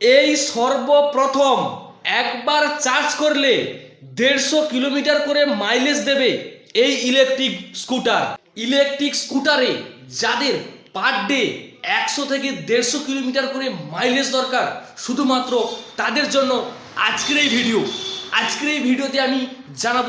এই সর্বপ্রথম একবার চার্জ করলে দেড়শো কিলোমিটার করে মাইলেজ দেবে এই ইলেকট্রিক স্কুটার। ইলেকট্রিক স্কুটারে যাদের পার ডে একশো থেকে দেড়শো কিলোমিটার করে মাইলেজ দরকার, শুধুমাত্র তাদের জন্য আজকের এই ভিডিও। আজকের এই ভিডিওতে আমি জানাব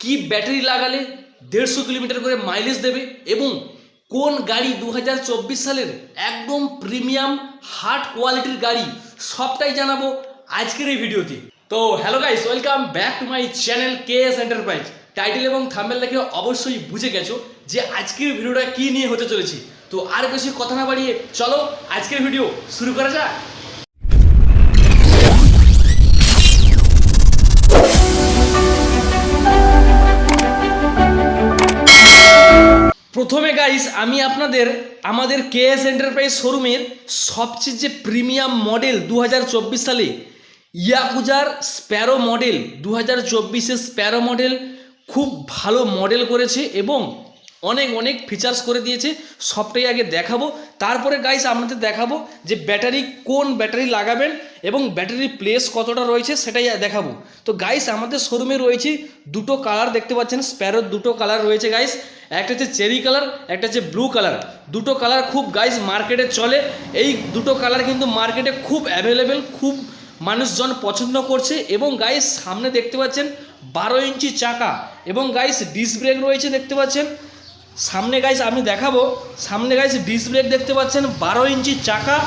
কি ব্যাটারি লাগালে দেড়শো কিলোমিটার করে মাইলেজ দেবে এবং কোন গাড়ি দু হাজার চব্বিশ সালের একদম প্রিমিয়াম হার্ড কোয়ালিটির গাড়ি সবটাই জানাব আজকের এই ভিডিওতে। তো hello guys welcome back to my channel K S enterprise title এবং থাম্বেল দেখে অবশ্যই বুঝে গেছো যে আজকের ভিডিওটা কি নিয়ে হতে চলেছে। তো আর বেশি কথা না বাড়িয়ে চলো আজকের ভিডিও শুরু করা যাক। প্রথমে গাইস আমি আপনাদের আমাদের কেএস এন্টারপ্রাইজ শোরুমের সবচেয়ে যে প্রিমিয়াম মডেল দু হাজার চব্বিশ সালে ইয়াকুজার স্প্যারো মডেল দু হাজার স্প্যারো মডেল খুব ভালো মডেল করেছে এবং অনেক অনেক ফিচার্স করে দিয়েছে। সবটাই আগে দেখাবো। তারপরে গাইস আপনাদের দেখাবো যে ব্যাটারি কোন ব্যাটারি লাগাবেন এবং ব্যাটারি প্লেস কতটা রয়েছে, সেটাই দেখাবো। তো গাইস আমাদের শোরুমে রয়েছে দুটো কালার দেখতে পাচ্ছেন? স্প্যারোর দুটো কালার রয়েছে গাইস একটা হচ্ছে চেরি কালার একটা হচ্ছে ব্লু কালার দুটো কালার খুব গাইস মার্কেটে চলে। এই দুটো কালার কিন্তু মার্কেটে খুব অ্যাভেলেবেল খুব মানুষজন পছন্দ করছে এবং গাইস সামনে দেখতে পাচ্ছেন বারো ইঞ্চি চাকা এবং গাইস ডিস ব্রেক রয়েছে, দেখতে পাচ্ছেন? সামনে গাইস আমি দেখাবো। সামনে গাইস ডিস ব্রেক দেখতে পাচ্ছেন বারো ইঞ্চি চাকা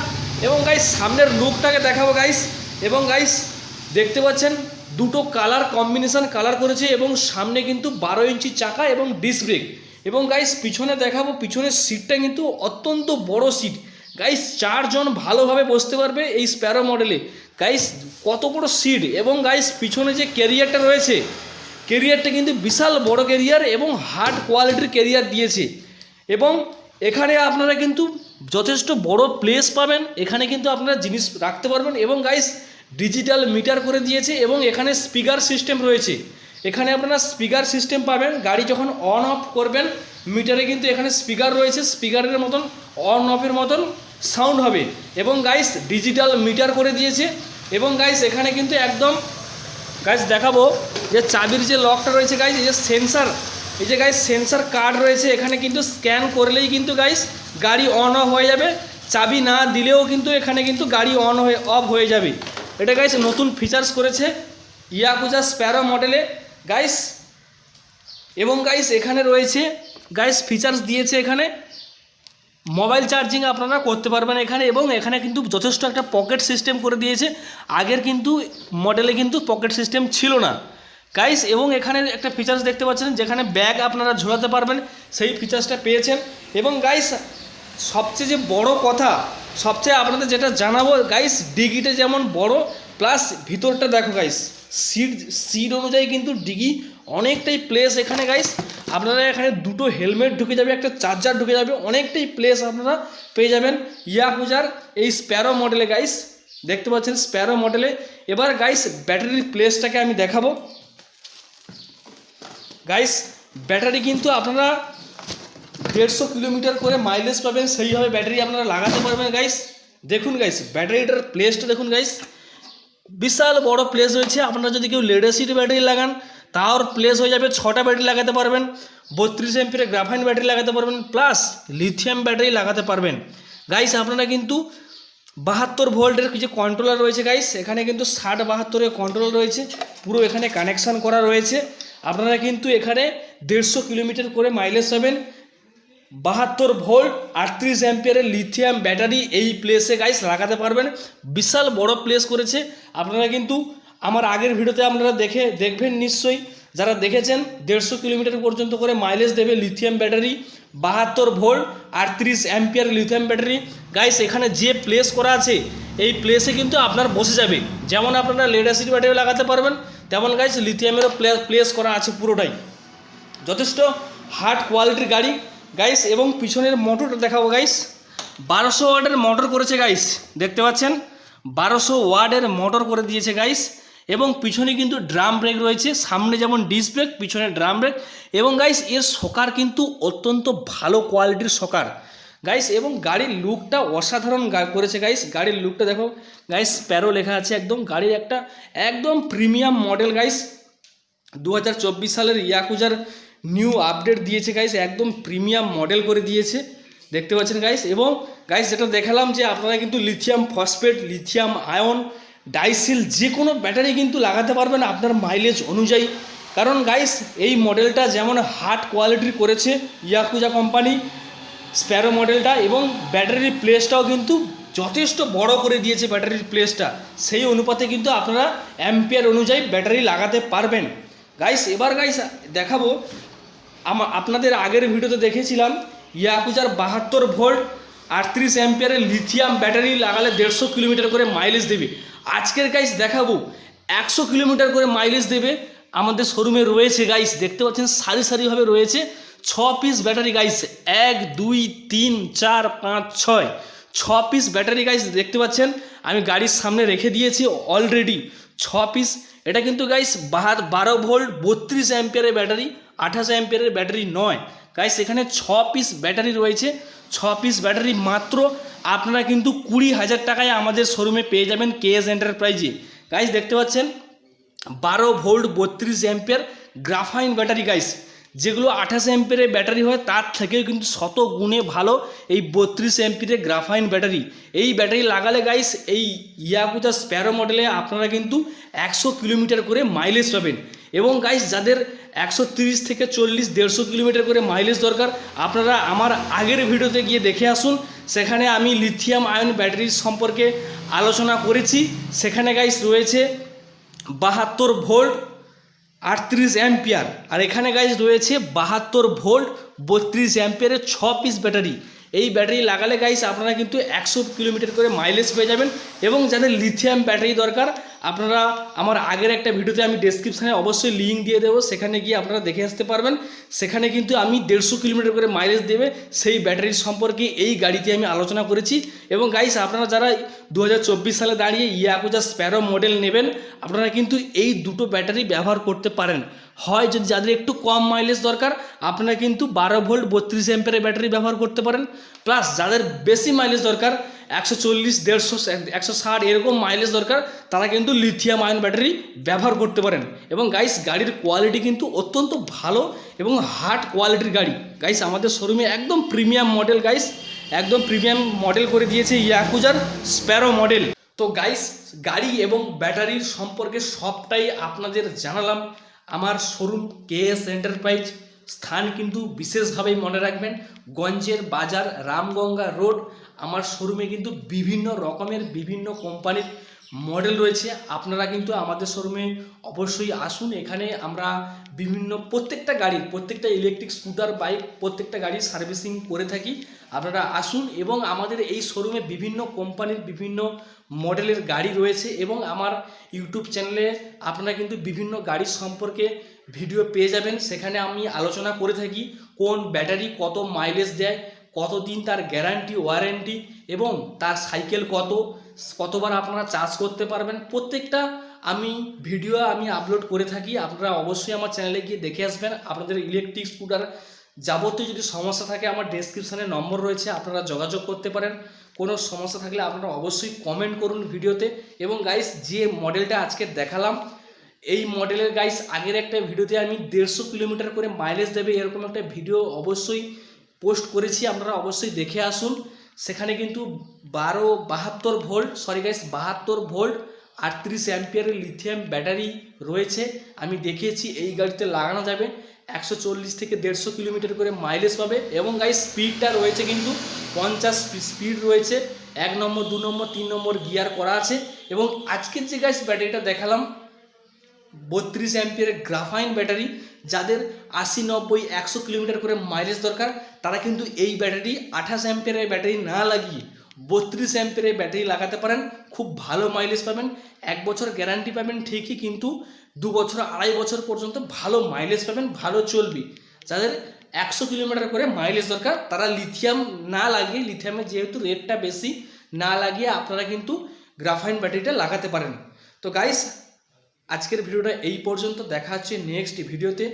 এবং গাইস সামনের লুকটাকে দেখাবো গাইস এবং গাইস দেখতে পাচ্ছেন দুটো কালার কম্বিনেশন কালার করেছে এবং সামনে কিন্তু বারো ইঞ্চি চাকা এবং ডিস ব্রেক এবং গাইস পিছনে দেখাবো, পিছনের সিটটা কিন্তু অত্যন্ত বড় সিট গাইস চারজন ভালোভাবে বসতে পারবে এই স্প্যারো মডেলে গাইস কত বড় সিট এবং গাইস পিছনে যে ক্যারিয়ারটা রয়েছে কেরিয়ারটা কিন্তু বিশাল বড় কেরিয়ার এবং হার্ড কোয়ালিটির কেরিয়ার দিয়েছে। এবং এখানে আপনারা কিন্তু যথেষ্ট বড় প্লেস পাবেন। এখানে কিন্তু আপনারা জিনিস রাখতে পারবেন এবং গাইস ডিজিটাল মিটার করে দিয়েছে এবং এখানে স্পিকার সিস্টেম রয়েছে। এখানে আপনারা স্পিকার সিস্টেম পাবেন। গাড়ি যখন অন অফ করবেন মিটারে কিন্তু এখানে স্পিকার রয়েছে। স্পিকারের মতন অন অফের মতন সাউন্ড হবে। এবং গাইস ডিজিটাল মিটার করে দিয়েছে। এবং গাইস এখানে কিন্তু একদম গাইস দেখাবো যে চাবির যে লকটা রয়েছে গাইস এই যে সেন্সার এই যে গাইস সেন্সার কার্ড রয়েছে, এখানে কিন্তু স্ক্যান করলেই কিন্তু গাইস গাড়ি অন অফ হয়ে যাবে। চাবি না দিলেও কিন্তু এখানে কিন্তু গাড়ি অন হয়ে অফ হয়ে যাবে। এটা গাইস নতুন ফিচার্স করেছে ইয়াকুজা স্প্যারো মডেলে গাইস এবং গাইস এখানে রয়েছে গাইস ফিচার্স দিয়েছে এখানে। মোবাইল চার্জিং আপনারা করতে পারবেন এখানে এবং এখানে কিন্তু যথেষ্ট একটা পকেট সিস্টেম করে দিয়েছে। আগের কিন্তু মডেলে কিন্তু পকেট সিস্টেম ছিল না। গাইস এবং এখানে একটা ফিচার্স দেখতে পাচ্ছেন যেখানে ব্যাগ আপনারা ঝোলাতে পারবেন, সেই ফিচার্সটা পেয়েছেন। এবং গাইস সবচেয়ে যে বড় কথা, সবচেয়ে আপনাদের যেটা জানাব গাইস ডিগিটা যেমন বড় প্লাস ভিতরটা দেখো গাইস সিট সিট অনুযায়ী কিন্তু ডিগি অনেকটাই প্লেস এখানে গাইস আপনারা এখানে দুটো হেলমেট ঢুকে যাবে, একটা চার্জার ঢুকে যাবে, অনেকটাই প্লেস আপনারা পেয়ে যাবেন ইয়াকুজার এই স্প্যারো মডেলে গাইস দেখতে পাচ্ছেন স্প্যারো মডেলে এবার গাইস ব্যাটারির প্লেসটাকে আমি দেখাবো। গাইস ব্যাটারি কিন্তু আপনারা দেড়শো কিলোমিটার করে মাইলেজ পাবেন, সেইভাবে ব্যাটারি আপনারা লাগাতে পারবেন গাইস দেখুন গাইস ব্যাটারিটার প্লেসটা দেখুন গাইস বিশাল বড় প্লেস রয়েছে। আপনারা যদি কেউ লেডেসিড ব্যাটারি লাগান তার প্লেস হয়ে যাবে ছটা ব্যাটারি লাগাতে পারবেন, বত্রিশ এমপির গ্রাফাইন ব্যাটারি লাগাতে পারবেন প্লাস লিথিয়াম ব্যাটারি লাগাতে পারবেন। গাইস আপনারা কিন্তু বাহাত্তর ভোল্টের কিছু কন্ট্রোলার রয়েছে গাইস এখানে কিন্তু ষাট বাহাত্তরের কন্ট্রোলার রয়েছে, পুরো এখানে কানেকশান করা রয়েছে। আপনারা কিন্তু এখানে দেড়শো কিলোমিটার করে মাইলেজ পাবেন। বাহাত্তর ভোল্ট আটত্রিশ অ্যাম্পিয়ারের লিথিয়াম ব্যাটারি এই প্লেসে গাইস লাগাতে পারবেন। বিশাল বড় প্লেস করেছে। আপনারা কিন্তু আমার আগের ভিডিওতে আপনারা দেখে, দেখবেন নিশ্চয়ই। যারা দেখেছেন, দেড়শো কিলোমিটার পর্যন্ত করে মাইলেজ দেবে লিথিয়াম ব্যাটারি বাহাত্তর ভোল্ট আটত্রিশ অ্যাম্পিয়ার লিথিয়াম ব্যাটারি গাইস এখানে যে প্লেস করা আছে, এই প্লেসে কিন্তু আপনার বসে যাবে। যেমন আপনারা লেড অ্যাসিড ব্যাটারি লাগাতে পারবেন, তেমন গাইস লিথিয়ামেরও প্লেস করা আছে পুরোটাই। যথেষ্ট হার্ড কোয়ালিটির গাড়ি। গাইস এবং পিছনের মোটরটা দেখাবো গাইস বারোশো ওয়ার্ডের মোটর করেছে গাইস দেখতে পাচ্ছেন? বারোশো ওয়ার্ডের মোটর করে দিয়েছে গাইস এবং পিছনে কিন্তু ড্রাম ব্রেক রয়েছে, সামনে যেমন ডিস ব্রেক পিছনে ড্রাম ব্রেক এবং গাইস এর সকার কিন্তু অত্যন্ত ভালো কোয়ালিটির সকার। গাইস এবং গাড়ির লুকটা অসাধারণ করেছে গাইস গাড়ির লুকটা দেখো গাইস প্যারো লেখা আছে একদম। গাড়ির একটা একদম প্রিমিয়াম মডেল গাইস দু হাজার চব্বিশ সালের ইয়াকুজার নিউ আপডেট দিয়েছে গাইস একদম প্রিমিয়াম মডেল করে দিয়েছে। দেখতে পাচ্ছেন গাইস এবং গাইস যেটা দেখালাম যে আপনারা কিন্তু লিথিয়াম ফসফেট লিথিয়াম আয়ন ডাইসিল যে কোনো ব্যাটারি কিন্তু লাগাতে পারবেন আপনার মাইলেজ অনুযায়ী। কারণ গাইস এই মডেলটা যেমন হার্ড কোয়ালিটির করেছে ইয়াকুজা কোম্পানি স্প্যারো মডেলটা এবং ব্যাটারির প্লেসটাও কিন্তু যথেষ্ট বড় করে দিয়েছে ব্যাটারির প্লেসটা সেই অনুপাতে কিন্তু আপনারা অ্যাম্পিয়ার অনুযায়ী ব্যাটারি লাগাতে পারবেন। গাইস এবার গাইস দেখাবো। আপনাদের আগের ভিডিওতে দেখেছিলাম ইয়াকুজার বাহাত্তর ভোল্ট আটত্রিশ অ্যাম্পিয়ারের লিথিয়াম ব্যাটারি লাগালে দেড়শো কিলোমিটার করে মাইলেজ দেবে। আজকের গাইস দেখাবো, একশো কিলোমিটার করে মাইলেজ দেবে। আমাদের শোরুমে রয়েছে গাইস দেখতে পাচ্ছেন সারি সারিভাবে রয়েছে। ছ পিস ব্যাটারি গাইস এক, দুই, তিন, চার, পাঁচ, ছয়। ছ পিস ব্যাটারি গাইস দেখতে পাচ্ছেন, আমি গাড়ির সামনে রেখে দিয়েছি অলরেডি ছ পিস এটা কিন্তু গাইস বারো ভোল্ট বত্রিশ অ্যাম্পিয়ারের ব্যাটারি আঠাশ অ্যাম্পিয়ারের ব্যাটারি নয়। গাইস এখানে ছ পিস ব্যাটারি রয়েছে। ছ পিস ব্যাটারি মাত্র আপনারা কিন্তু কুড়ি হাজার টাকায় আমাদের শোরুমে পেয়ে যাবেন কেএস এন্টারপ্রাইজে গাইস দেখতে পাচ্ছেন? বারো ভোল্ট বত্রিশ অ্যাম্পিয়ার গ্রাফাইন ব্যাটারি গাইস যেগুলো আঠাশ অ্যাম্পিয়ারের ব্যাটারি হয়, তার থেকেও কিন্তু শত গুণে ভালো এই বত্রিশ অ্যাম্পিয়ারের গ্রাফাইন ব্যাটারি এই ব্যাটারি লাগালে গাইস এই ইয়াকুজা স্প্যারো মডেলে আপনারা কিন্তু একশো কিলোমিটার করে মাইলেজ পাবেন। এবং গাইস যাদের একশো তিরিশ থেকে চল্লিশ, দেড়শো কিলোমিটার করে মাইলেজ দরকার। আপনারা আমার আগের ভিডিওতে গিয়ে দেখে আসুন। সেখানে আমি লিথিয়াম আয়ন ব্যাটারি সম্পর্কে আলোচনা করেছি। সেখানে গাইস রয়েছে বাহাত্তর ভোল্ট আটত্রিশ অ্যাম্পিয়ার আর এখানে গাইজ রয়েছে বাহাত্তর ভোল্ট বত্রিশ অ্যাম্পিয়ারের ছ পিস ব্যাটারি এই ব্যাটারি লাগালে গাইস আপনারা কিন্তু একশো কিলোমিটার করে মাইলেজ পেয়ে যাবেন। এবং যাদের লিথিয়াম ব্যাটারি দরকার আপনারা আমার আগের একটা ভিডিওতে আমি ডেসক্রিপশানে অবশ্যই লিঙ্ক দিয়ে দেবো, সেখানে গিয়ে আপনারা দেখে আসতে পারবেন। সেখানে কিন্তু আমি দেড়শো কিলোমিটার করে মাইলেজ দেবে, সেই ব্যাটারির সম্পর্কে এই গাড়িতে আমি আলোচনা করেছি। এবং গাইস আপনারা যারা দু হাজার চব্বিশ সালে দাঁড়িয়ে ইয়াকুজা স্প্যারো মডেল নেবেন, আপনারা কিন্তু এই দুটো ব্যাটারি ব্যবহার করতে পারেন। হয় যদি যাদের একটু কম মাইলেজ দরকার, আপনারা কিন্তু বারো ভোল্ট বত্রিশ অ্যাম্পের ব্যাটারি ব্যবহার করতে পারেন। প্লাস যাদের বেশি মাইলেজ দরকার একশো চল্লিশ, দেড়শো একশো ষাট এরকম মাইলেজ দরকার, তারা কিন্তু লিথিয়াম আয়ন ব্যাটারি ব্যবহার করতে পারেন। এবং গাইস গাড়ির কোয়ালিটি কিন্তু অত্যন্ত ভালো এবং হার্ড কোয়ালিটির গাড়ি। গাইস আমাদের শোরুমে একদম প্রিমিয়াম মডেল গাইস একদম প্রিমিয়াম মডেল করে দিয়েছে ইয়াকুজার স্প্যারো মডেল তো গাইস গাড়ি এবং ব্যাটারির সম্পর্কে সবটাই আপনাদের জানালাম। আমার শোরুম কেএস এন্টারপ্রাইজ স্থান কিন্তু বিশেষভাবেই মনে রাখবেন। গঞ্জের বাজার, রামগঙ্গা রোড আমার শোরুমে কিন্তু বিভিন্ন রকমের বিভিন্ন কোম্পানির মডেল রয়েছে। আপনারা কিন্তু আমাদের শোরুমে অবশ্যই আসুন। এখানে আমরা বিভিন্ন প্রত্যেকটা গাড়ির, প্রত্যেকটা ইলেকট্রিক স্কুটার বাইক প্রত্যেকটা গাড়ির সার্ভিসিং করে থাকি। আপনারা আসুন এবং আমাদের এই শোরুমে বিভিন্ন কোম্পানির বিভিন্ন মডেলের গাড়ি রয়েছে এবং আমার ইউটিউব চ্যানেলে আপনারা কিন্তু বিভিন্ন গাড়ির সম্পর্কে ভিডিও পেয়ে যাবেন। সেখানে আমি আলোচনা করে থাকি, কোন ব্যাটারি কত মাইলেজ দেয় কতদিন তার গ্যারান্টি ওয়ারেন্টি এবং তার সাইকেল কত, কতবার আপনারা চার্জ করতে পারবেন, প্রত্যেকটা আমি ভিডিও আমি আপলোড করে থাকি। আপনারা অবশ্যই আমার চ্যানেলে গিয়ে দেখে আসবেন। আপনাদের ইলেকট্রিক স্কুটার যাবতীয় যদি সমস্যা থাকে, আমার ডেসক্রিপশানে নম্বর রয়েছে, আপনারা যোগাযোগ করতে পারেন। কোনো সমস্যা থাকলে আপনারা অবশ্যই কমেন্ট করুন ভিডিওতে এবং গাইস যে মডেলটা আজকে দেখালাম, এই মডেলের গাইস আগের একটা ভিডিওতে আমি দেড়শো কিলোমিটার করে মাইলেজ দেবে, এরকম একটা ভিডিও অবশ্যই পোস্ট করেছি, আপনারা অবশ্যই দেখে আসুন। সেখানে কিন্তু বারো বাহাত্তর ভোল্ট সরি গাইস বাহাত্তর ভোল্ট আটত্রিশ অ্যাম্পিয়ারের লিথিয়াম ব্যাটারি রয়েছে। আমি দেখিয়েছি, এই গাড়িতে লাগানো যাবে। একশো চল্লিশ থেকে দেড়শো কিলোমিটার করে মাইলেজ পাবে এবং গাইস স্পিডটা রয়েছে কিন্তু পঞ্চাশ স্পিড রয়েছে। এক নম্বর, দু নম্বর, তিন নম্বর গিয়ার করা আছে। এবং আজকের যে গাইস ব্যাটারিটা দেখালাম বত্রিশ অ্যাম্পিয়ারের গ্রাফাইন ব্যাটারি, যাদের আশি, নব্বই, একশো কিলোমিটার করে মাইলেজ দরকার, তারা কিন্তু এই ব্যাটারি, আঠাশ অ্যাম্পিয়ারের ব্যাটারি না লাগিয়ে বত্রিশ অ্যাম্পিয়ারের ব্যাটারি লাগাতে পারেন। খুব ভালো মাইলেজ পাবেন। এক বছর গ্যারান্টি পাবেন ঠিকই, কিন্তু দু বছর, আড়াই বছর পর্যন্ত ভালো মাইলেজ পাবেন, ভালো চলবে। যাদের একশো কিলোমিটার করে মাইলেজ দরকার, তারা লিথিয়াম না লাগিয়ে লিথিয়ামের যেহেতু রেটটা বেশি, না লাগিয়ে আপনারা কিন্তু গ্রাফাইন ব্যাটারিটা লাগাতে পারেন। তো গাইস আজকের ভিডিওটা এই পর্যন্ত, দেখা হচ্ছে নেক্সট ভিডিওতে।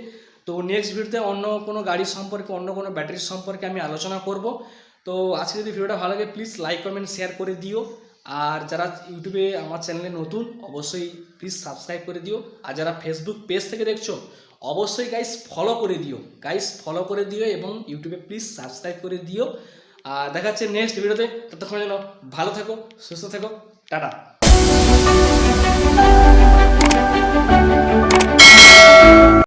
তো নেক্সট ভিডিওতে অন্য কোনো গাড়ি সম্পর্কে, অন্য কোনো ব্যাটারি সম্পর্কে আমি আলোচনা করব। তো আজকে যদি ভিডিওটা ভালো লাগে প্লিজ লাইক কমেন্ট শেয়ার করে দিও। আর যারা ইউটিউবে আমার চ্যানেলে নতুন, অবশ্যই প্লিজ সাবস্ক্রাইব করে দিও। আর যারা ফেসবুক পেজ থেকে দেখছ, অবশ্যই গাইস ফলো করে দিও। গাইস ফলো করে দিও এবং ইউটিউবে প্লিজ সাবস্ক্রাইব করে দিও। আর দেখা যাচ্ছে নেক্সট ভিডিওতে। ততক্ষণ যেন ভালো থেকো, সুস্থ থেকো, টাটা।